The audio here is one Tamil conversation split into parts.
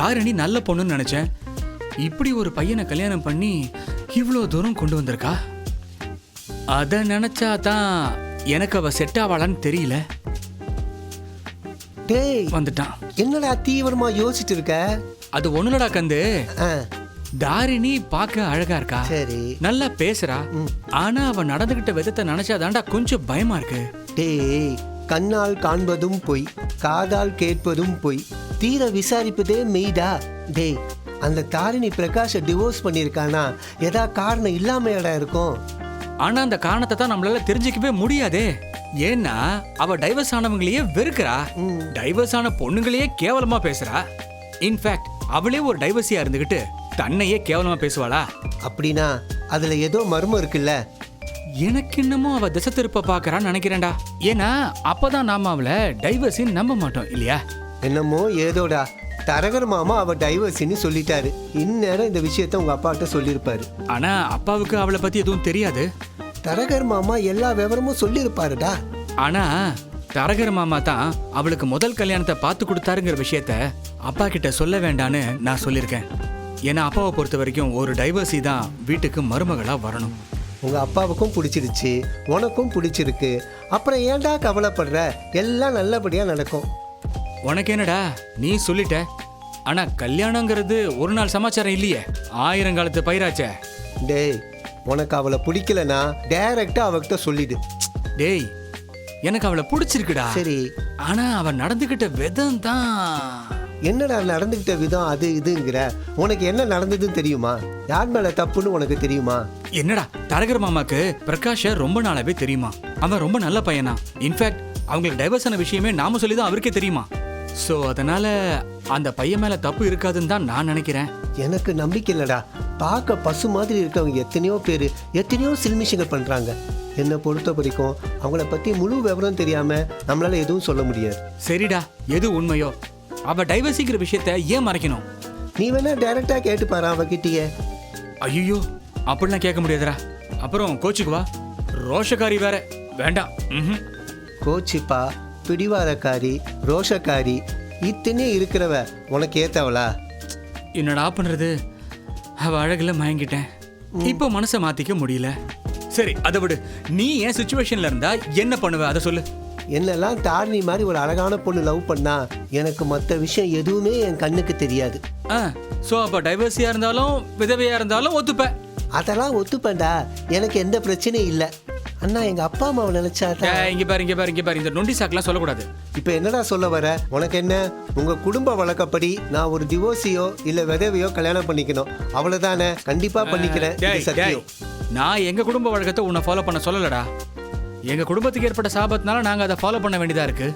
தாரிணி நல்ல பொண்ணுன்னு நினைச்சேன். இப்படி ஒரு பையனை கல்யாணம் பண்ணி இவ்வளோ தூரம் கொண்டு வந்திருக்கா? அதை நினைச்சா தான் எனக்கு அவ செட் ஆவாளான்னு தெரியல. டேய் வந்துட்டான். என்னடா தீவிரமா யோசிச்சுட்டு இருக்க? அது ஒண்ணுலடா கந்து. ஆ, தாரிணி பார்க்க அழகா இருக்கா? சரி. நல்லா பேசுறா. ஆனா அவ நடந்துகிட்ட விதத்தை நினைச்சாதான்டா கொஞ்சம் பயமா இருக்கு. டேய் கண்ணால் காண்பதும் பொய் காதால் கேட்பதும் பொய். தீர விசாரிப்பதே மெய்டா. டேய் அந்த தாரிணி பிரகாஷ டிவோர்ஸ் பண்ணியிருக்கானா? ஏதா காரணம் இல்லாம இடம் இருக்கும். ஆனா அந்த காரணத்தை தான் நம்மளால தெரிஞ்சுக்கவே முடியாதே. ஏன்னா அவ டைவர்ஸ் ஆனவங்களையே வெறுக்கிறா. டைவர்ஸ் ஆன பொண்ணுங்களையே கேவலமா பேசுறா. இன்ஃபேக்ட் அவளே ஒரு டைவர்ஸியா இருந்துகிட்டு தன்னையே கேவலமா பேசுவாளா? அப்படின்னா அதுல ஏதோ மர்மம் இருக்குல்ல? எனக்கு இன்னமும் அவ திசை திருப்ப பாக்குறான்னு நினைக்கிறேன்டா. ஏன்னா அப்பதான் நாம அவளை டைவர்ஸின்னு நம்ப மாட்டோம் இல்லையா? என்னமோ ஏதோடா. தரகர் மாமா அவ டைவர்ஸ்னு சொல்லிட்டாரு. இந்நேரம் இந்த விஷயத்த உங்க அப்பாட்ட சொல்லியிருப்பாரு ஆனா அப்பாவுக்கு அவளை பத்தி எதுவும் தெரியாது. தரகர் மாமா எல்லா விவரமும் சொல்லியிருப்பாருடா ஆனா தரகர் மாமா தான் அவளுக்கு முதல் கல்யாணத்தை பார்த்து கொடுத்தாருங்கிற விஷயத்த அப்பா கிட்ட சொல்ல வேண்டான்னு நான் சொல்லியிருக்கேன் ஏன்னா அப்பாவை பொறுத்த வரைக்கும் ஒரு டைவர்ஸி தான் வீட்டுக்கு மருமகளா வரணும். உங்க அப்பாவுக்கும் பிடிச்சிருச்சு உனக்கும் பிடிச்சிருக்கு. அப்புறம் ஏன்டா கவலைப்படுற? எல்லாம் நல்லபடியா நடக்கும். உனக்கு என்னடா? நீ சொல்லிட்ட. ஆனா கல்யாணங்கிறது ஒரு நாள் சமாச்சாரம் இல்லையே. ஆயிரங்காலத்து பயிராச்சே. டேய் உனக்கு அவளை பிடிக்கலனா டைரக்டா அவகிட்ட சொல்லிடு. டேய் எனக்கு அவளை பிடிச்சிருக்குடா. சரி. ஆனா அவ நடந்துகிட்ட விதம் தான். என்னடா நடந்துக்கிட்ட விதம் அது இதுங்கிற? உனக்கு என்ன நடந்ததுன்னு தெரியுமா? யார் மேல தப்புன்னு உனக்கு தெரியுமா? என்னடா தரகர் மாமாக்கு பிரகாஷ ரொம்ப நாளாவே தெரியுமா? அவன் ரொம்ப நல்ல பையனா? இன்ஃபேக்ட் அவங்களுக்கு டைவர்ஸ் ஆன விஷயமே நாம சொல்லி தான் அவருக்கே தெரியுமா? சோ அதனால அந்த பையன் மேல தப்பு இருக்காதுன்னு தான் நான் நினைக்கிறேன். எனக்கு நம்பிக்கை இல்லடா. பார்க்க பசு மாதிரி இருக்கவங்க எத்தனையோ பேர் எத்தனையோ சில்மிஷங்கள் பண்றாங்க. என்னை பொறுத்த வரைக்கும் அவங்கள பத்தி முழு விவரம் தெரியாம நம்மளால எதுவும் சொல்ல முடியாது. சரிடா எது உண்மையோ? அவ டைவர்ஸிங்கிற விஷயத்த ஏன் மறைக்கணும்? நீ வேணா டைரக்டா கேட்டு பாரு அவகிட்டயே. ஐயோ அப்படிலாம் கேட்க முடியாதுடா. அப்புறம் கோச்சுக்கு வா. ரோஷக்காரி வேற. வேண்டாம். கோச்சிப்பா. பிடிவாதக்காரி ரோஷக்காரி இத்தனையும் இருக்கிறவ உனக்கு ஏத்தவளா? என்னடா பண்றது? அவ அழகுல மயங்கிட்டேன். இப்போ மனசை மாத்திக்க முடியல. சரி அதை விடு. நீ ஏன் சுச்சுவேஷன்ல இருந்தா என்ன பண்ணுவ? அதை சொல்லு. என்னெல்லாம் தாரிணி மாதிரி ஒரு அழகான பொண்ணு லவ் பண்ணா எனக்கு மற்ற விஷயம் எதுவுமே என் கண்ணுக்கு தெரியாது. ஆ சோ அப்ப டைவர்ஸியா இருந்தாலும் விதவையா இருந்தாலும் ஒத்துப்ப. அதெல்லாம் ஒத்துப்பேன்டா. எனக்கு எந்த பிரச்சனையும் இல்லை. அண்ணா எங்க அப்பா அம்மாவை நினைச்சா தான் ஏய், இங்க பாரு இங்க பாரு இங்க பாரு. இந்த நொண்டி சாக்கெல்லாம் சொல்லக்கூடாது. இப்போ என்னடா சொல்ல வர? உனக்கு என்ன? உங்க குடும்ப வழக்கப்படி நான் ஒரு டிவோர்ஸியோ இல்ல விதவையோ கல்யாணம் பண்ணிக்கணும். அவ்வளவுதானே? கண்டிப்பா பண்ணிக்கிறேன். இது டேய், டேய், சத்தியம் நான் எங்க குடும்ப வழக்கத்தை உன்னை ஃபாலோ பண்ண சொல்லலடா. எங்க குடும்பத்துக்கு ஏற்பட்ட சாபத்தினால நாங்க அதை ஃபாலோ பண்ண வேண்டியதா இருக்கு.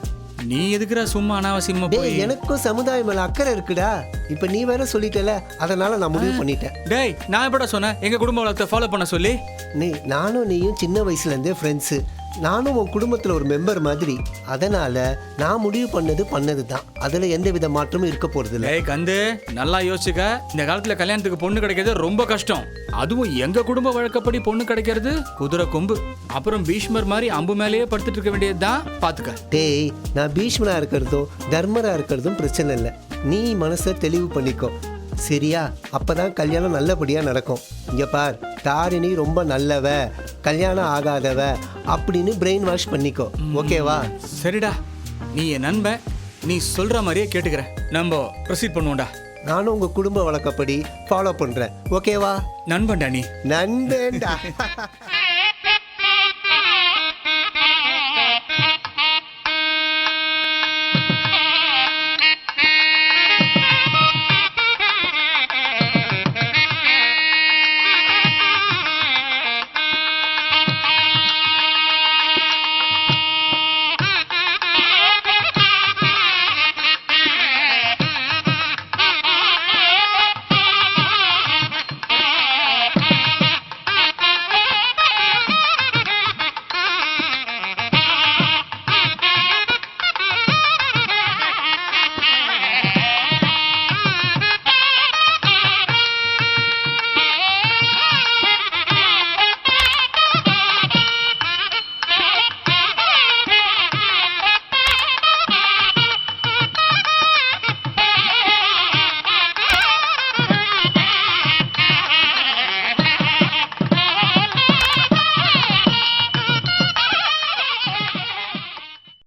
நீ எதுக்குற சும்மா அனாவசியமா போய்? டேய் எனக்கும் சமுதாயம் மேல அக்கறை இருக்குடா. இப்போ நீ வேற சொல்லிட்டல அதனால நான் முடிவு பண்ணிட்டேன். டேய் நான் எப்படா சொன்னேன்? எங்க குடும்ப வழக்கத்தை ஃபாலோ பண்ண சொல்லி? நீ நானும் நீயும் சின்ன வயசுல இருந்தே ஃப்ரெண்ட்ஸு நானும் உன் குடும்பத்துல ஒரு மெம்பர் மாதிரி. அதனால நான் முடிவு பண்ணது பண்ணது தான் அதுல எந்த வித மாற்றமும் இருக்க போறது இல்ல. டேய் கந்து நல்லா யோசிச்சுக்க. இந்த காலத்துல கல்யாணத்துக்கு பொண்ணு கிடைக்கிறது ரொம்ப கஷ்டம். அதுவும் எங்க குடும்ப வழக்கப்படி பொண்ணு கிடைக்கிறது? குதிரை கொம்பு. அப்புறம் பீஷ்மர் மாதிரி அம்பு மேலேயே படுத்துட்டு இருக்க வேண்டியதுதான். பாத்துக்க. டேய் நான் பீஷ்மனா இருக்கிறதும் தர்மரா இருக்கிறதும் பிரச்சனை இல்லை. நீ மனசை தெளிவு பண்ணிக்கோ. சரியா? அப்பதான் கல்யாணம் நல்லபடியா நடக்கும். இங்க பார். தாரிணி ரொம்ப நல்லவ கல்யாணம் ஆகாதவ அப்படின்னு பிரெயின் வாஷ் பண்ணிக்கோ. ஓகேவா? சரிடா. நீ என் நண்பன் நீ சொல்ற மாதிரியே கேட்டுக்கிறேன். நம்ம ப்ரொசீட் பண்ணுவோம்டா. நானும் உங்க குடும்ப வழக்கப்படி ஃபாலோ பண்றேன். ஓகேவா? நண்பன்டா நீ. நண்பேண்டா